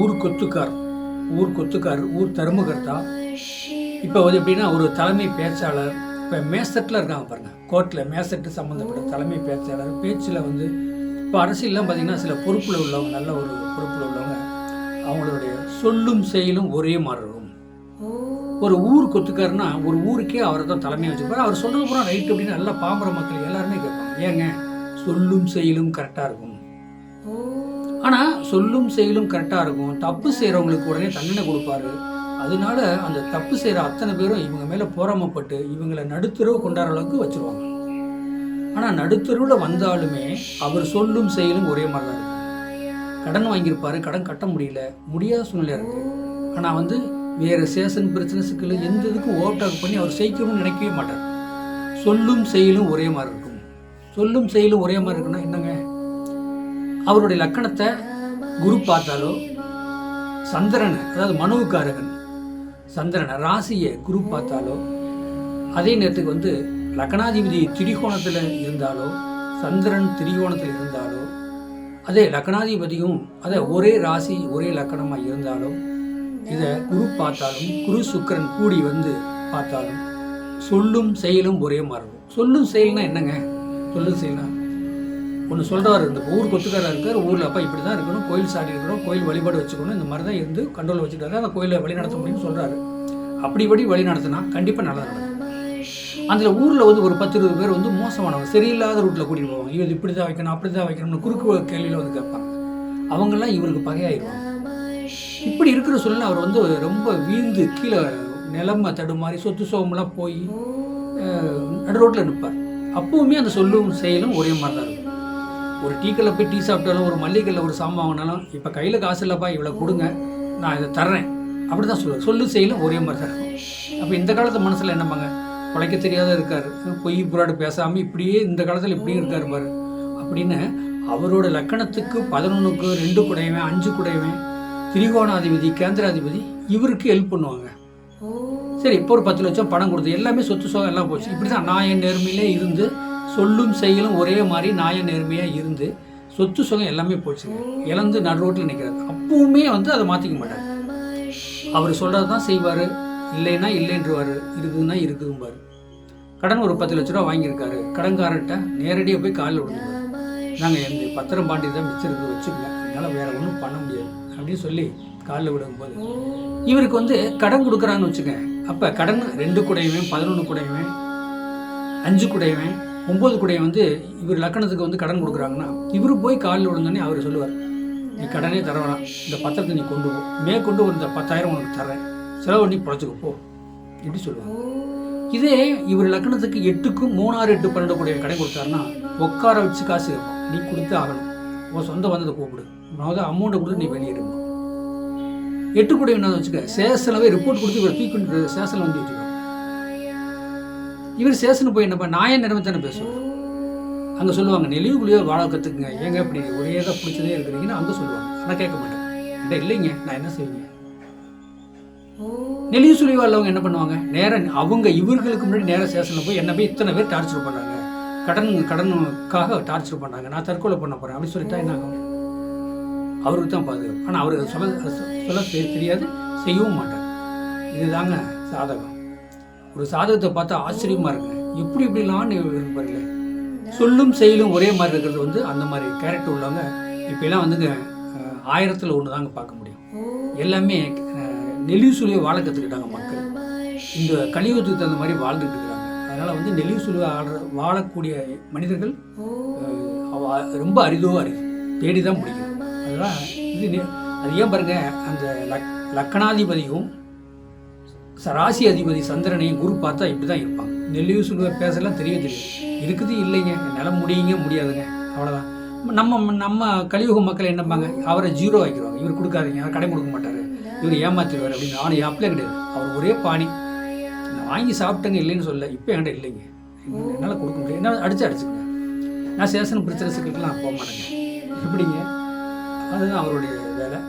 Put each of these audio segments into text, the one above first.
ஊர் கொத்துக்கார் ஊர் கொத்துக்கார் ஊர் தருமகர்த்தா. இப்போ வந்து எப்படின்னா ஒரு தலைமை பேச்சாளர் இப்போ மேசட்டில் இருக்காங்க பாருங்க கோர்ட்டில் மேசட்டு சம்மந்தப்பட்ட தலைமை பேச்சாளர் பேச்சில் வந்து இப்போ அரசியல்லாம் பார்த்திங்கன்னா சில பொறுப்பில் உள்ளவங்க நல்ல ஒரு பொறுப்பில் உள்ளவங்க அவங்களுடைய சொல்லும் செயலும் ஒரே மாதிரி இருக்கும். ஒரு ஊர் கொத்துக்காருன்னா ஒரு ஊருக்கே அவரை தான் தலைமையாக வச்சுருப்பார். அவர் சொல்கிறது பூரா ரைட் அப்படின்னு நல்லா பாம்பர மக்கள் எல்லாருமே கேட்பாங்க. ஏங்க? சொல்லும் செயலும் கரெக்டாக இருக்கும். ஆனால் சொல்லும் செயலும் கரெக்டாக இருக்கும். தப்பு செய்கிறவங்களுக்கு உடனே தண்டனை கொடுப்பாரு. அதனால அந்த தப்பு செய்கிற அத்தனை பேரும் இவங்க மேலே போராமப்பட்டு இவங்களை நடுத்தரவு கொண்டாடுற அளவுக்கு வச்சிருவாங்க. ஆனால் நடுத்தருவில் வந்தாலுமே அவர் சொல்லும் செயலும் ஒரே மாதிரி தான் இருக்கும். கடன் வாங்கியிருப்பாரு கடன் கட்ட முடியல முடியாத சூழ்நிலை இருக்கு. ஆனால் வந்து வேறு சேஷன் பிரச்சனை சிக்கல் எந்த இதுக்கும் ஓவர் பண்ணி அவர் செய்யணும்னு நினைக்கவே மாட்டார். சொல்லும் செயலும் ஒரே மாதிரி இருக்கும். சொல்லும் செயலும் ஒரே மாதிரி இருக்குன்னா என்னங்க? அவருடைய லக்கணத்தை குரு பார்த்தாலோ சந்திரனை அதாவது மனுவுக்காரகன் சந்திரனை ராசியை குரு பார்த்தாலோ அதே நேரத்துக்கு வந்து லக்னாதிபதி திரிகோணத்தில் இருந்தாலோ சந்திரன் திரிகோணத்தில் இருந்தாலோ அதே லக்னாதிபதியும் அதே ஒரே ராசி ஒரே லக்கணமாக இருந்தாலும் இதை குரு பார்த்தாலும் குரு சுக்கிரன் கூடி வந்து பார்த்தாலும் சொல்லும் செயலும் ஒரே மாதிரி இருக்கும். சொல்லும் செயல்னா என்னங்க? சொல்லும் செயல்னா ஒன்று சொல்கிறாரு இந்த ஊர் கொத்துக்காராக இருக்கார் ஊரில் அப்பா இப்படி தான் இருக்கணும் கோயில் சாடி இருக்கணும் கோயில் வழிபாடு வச்சுக்கணும் இந்த மாதிரி தான் இருந்து கண்ட்ரோல் வச்சுட்டாரு அந்த கோயிலை வழி நடத்த முடியும்னு சொல்கிறாரு அப்படிப்படி வழி நடத்தினா கண்டிப்பாக நல்லா நடக்கும் அதில் ஊரில் வந்து ஒரு பத்து இருபது பேர் வந்து மோசமானவங்க சரியில்லாத ரூட்டில் கூட்டிகிட்டு போவாங்க. இவர் இப்படி தான் வைக்கணும் அப்படி தான் வைக்கணும்னு குறுக்கு கேள்வியில் வந்து கேட்பாங்க. அவங்கெல்லாம் இவருக்கு பகையாயிருவாங்க. இப்படி இருக்கிற சூழ்நிலை அவர் வந்து ரொம்ப வீழ்ந்து கீழே நிலமை தடுமாறி சொத்து சோகமெல்லாம் போய் நடு ரோட்டில் நிற்பார் அப்போவுமே அந்த சொல்லும் செயலும் ஒரே மாதிரி தான் இருக்கும். ஒரு டீ கல்ல போய் டீ சாப்பிட்டாலும் ஒரு மல்லிகையில் ஒரு சாமான் வாங்கினாலும் இப்போ கையில் காசு இல்லைப்பா இவ்வளோ கொடுங்க நான் இதை தர்றேன். அப்படி தான் சொல்லுவார். சொல்லு செயலும் ஒரே மாதிரி தான் அப்போ இந்த காலத்து மனசில் என்னம்பாங்க உழைக்க தெரியாத இருக்கார். பொய் புறாடு பேசாமல் இப்படியே இந்த காலத்தில் இப்படியும் இருக்கார் பாரு. அப்படின்னு அவரோட லக்கணத்துக்கு பதினொன்றுக்கு ரெண்டு குடையவன் அஞ்சு குடையவன் திரிகோணாதிபதி கேந்திராதிபதி இவருக்கு ஹெல்ப் பண்ணுவாங்க. சரி இப்போ ஒரு பத்து லட்சம் பணம் கொடுத்து எல்லாமே சொத்து சோகம் எல்லாம் போச்சு. இப்படி தான் நாய நேர்மையிலே இருந்து சொல்லும் செயலும் ஒரே மாதிரி நாய நேர்மையாக இருந்து சொத்து சுகம் எல்லாமே போச்சு. இழந்து நடு ரோட்டில் நிற்கிறார் அப்பவுமே வந்து அதை மாற்றிக்க மாட்டார். அவர் சொல்கிறது தான் செய்வார். இல்லைன்னா இல்லைன்றவார். இருக்குதுன்னா இருக்குதும்பார். கடன் ஒரு பத்து லட்ச ரூபா வாங்கியிருக்காரு. கடன்காரர்கிட்ட நேரடியாக போய் காலில் விடுவார் நாங்கள் எந்த பத்திரம் பாண்டி தான் மிச்சிருக்கு வச்சுக்கலாம் என்னால் வேறு ஒன்றும் பண்ண முடியாது. அப்படின்னு சொல்லி காலில் விடும்போது இவருக்கு வந்து கடன் கொடுக்குறான்னு வச்சுக்க அப்போ கடன் ரெண்டு குடையுமே பதினொன்று குடையுமே அஞ்சு குடையுமே ஒம்பது குடையை வந்து இவர் லக்கணத்துக்கு வந்து கடன் கொடுக்குறாங்கன்னா இவர் போய் காலில் விழுந்தோடனே அவர் சொல்லுவார் நீ கடனே தர வேணாம். இந்த பத்திரத்தை நீ கொண்டு போ. மேற்கொண்டு ஒரு இந்த பத்தாயிரம் உனக்கு தரேன் செலவு பண்ணி பொழைச்சிக்க போ. இப்படி சொல்லுவாங்க இதே இவர் லக்கணத்துக்கு எட்டுக்கும் மூணாறு எட்டு பன்னெண்டு கூடிய கடன் கொடுத்தாருன்னா உட்கார வச்சு காசு இருக்கும். நீ கொடுத்து ஆகணும். உன் சொந்த வந்ததை கூப்பிடு. அதாவது அமௌண்ட்டை கொடுத்து நீ வெளியிடணும் எட்டு கூட என்ன வச்சுக்க? சேசலவே ரிப்போர்ட் கொடுத்து இவர் தூக்கி கொண்டு வந்து வச்சுக்கோ. இவர் சேஷனுக்கு போய் என்னப்பா நாய நிறமை தானே பேசுவார். அங்கே சொல்லுவாங்க நெளிவுக்குள்ளேயோ வாழ கற்றுக்குங்க ஏங்க இப்படி ஒரே தான் பிடிச்சதே இருக்கிறீங்கன்னு அங்கே சொல்லுவாங்க. ஆனால் கேட்க மாட்டேன். இல்லை இல்லைங்க நான் என்ன செய்வீங்க நெளிவு சுழிவு உள்ளவங்க என்ன பண்ணுவாங்க? நேரம் அவங்க இவர்களுக்கு முன்னாடி நேரம் சேஷனில் போய் என்ன போய் இத்தனை பேர் டார்ச்சர் பண்ணுறாங்க கடன் கடனுக்காக டார்ச்சர் பண்ணாங்க நான் தற்கொலை பண்ண போகிறேன் அப்படின்னு சொல்லிட்டா என்ன ஆகும்? அவருக்கு தான் பாதுகாப்பு. ஆனால் அவருக்கு சொல்ல சொல்ல தெரியாது செய்யவும் மாட்டார். இதுதாங்க சாதகம். ஒரு சாதகத்தை பார்த்தா ஆச்சரியமா இருக்குங்க எப்படி இப்படிலாம் பாருங்க. சொல்லும் செயலும் ஒரே மாதிரி இருக்கிறது வந்து அந்த மாதிரி கேரக்டர் உள்ளவங்க இப்பெல்லாம் வந்துங்க ஆயிரத்தில் ஆயிரத்துல ஒன்று தாங்க பார்க்க முடியும். எல்லாமே அஹ், நெளிவு சுழியை வாழ கற்றுக்கிட்டாங்க மக்கள். இந்த கலியுகத்துக்கு தகுந்த மாதிரி வாழ்ந்துட்டு இருக்கிறாங்க அதனால வந்து நெளிவு சுழிவை ஆடுற வாழக்கூடிய மனிதர்கள் ரொம்ப அரிதோ அரிது தேடி தான் பிடிக்கும் அதெல்லாம் இது அது ஏன் பாருங்க அந்த லக் லக்கணாதிபதியும் ராசி அதிபதி சந்திரனையும் குரு பார்த்தா இப்படி தான் இருப்பாங்க. நெல்லிவு சுழுவ பேசலாம் தெரிய தெரியும் இருக்குது இல்லைங்க. என்னால் முடியுங்க முடியாதுங்க. அவ்வளோதான் நம்ம நம்ம கலியுக மக்கள் என்னப்பாங்க அவரை ஜீரோ ஆக்கிடுவாங்க இவர் கொடுக்காதீங்க. அவர் கடை கொடுக்க மாட்டார். இவர் ஏமாத்திடுவார் அப்படின்னு ஆனால் அப்படியே கிடையாது. அவர் ஒரே பாணி. நான் வாங்கி சாப்பிட்டேங்க இல்லைன்னு சொல்ல இப்போ என்கிட்ட இல்லைங்க. என்னால் கொடுக்க முடியாது. என்ன அடிச்சு அடிச்சுக்கங்க. நான் சேஷன் பிரச்சனை போக மாட்டேங்க. எப்படிங்க? அதுதான் அவருடைய வேலை.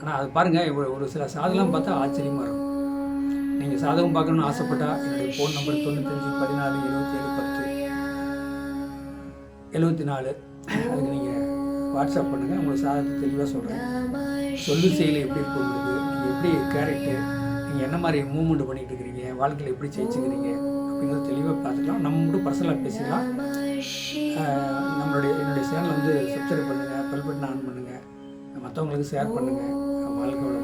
ஆனால் அது பாருங்கள் ஒரு ஒரு சில சாதெல்லாம் பார்த்தா ஆச்சரியமாக இருக்கும். சாதகம் பார்க்கணும்னு ஆசைப்பட்டா என்னுடைய ஃபோன் நம்பர் தொண்ணூத்தஞ்சு பதினாலு எழுபத்தி ஏழு பத்து. எழுபத்தி நாலு அதுக்கு நீங்கள் வாட்ஸ்அப் பண்ணுங்கள் உங்களுக்கு சாதத்தை தெளிவாக சொல்கிறேன் சொல்லு செயலை எப்படி இருக்கு உங்களுக்கு? நீங்கள் எப்படி கேரக்டர் நீங்கள் என்ன மாதிரி மூவ்மெண்ட் பண்ணிகிட்டு இருக்கிறீங்க? வாழ்க்கையில் எப்படி ஜெயிச்சுக்கிறீங்க? அப்படிங்கிறத தெளிவாக பார்த்துக்கலாம். நம்ம மட்டும் பர்சனலாக பேசிக்கலாம். நம்மளுடைய என்னுடைய சேனலை வந்து சப்ஸ்கிரைப் பண்ணுங்கள் பெல் பட்டன் ஆன் பண்ணுங்கள் மற்றவங்களுக்கு ஷேர் பண்ணுங்கள் வாழ்க்கையோட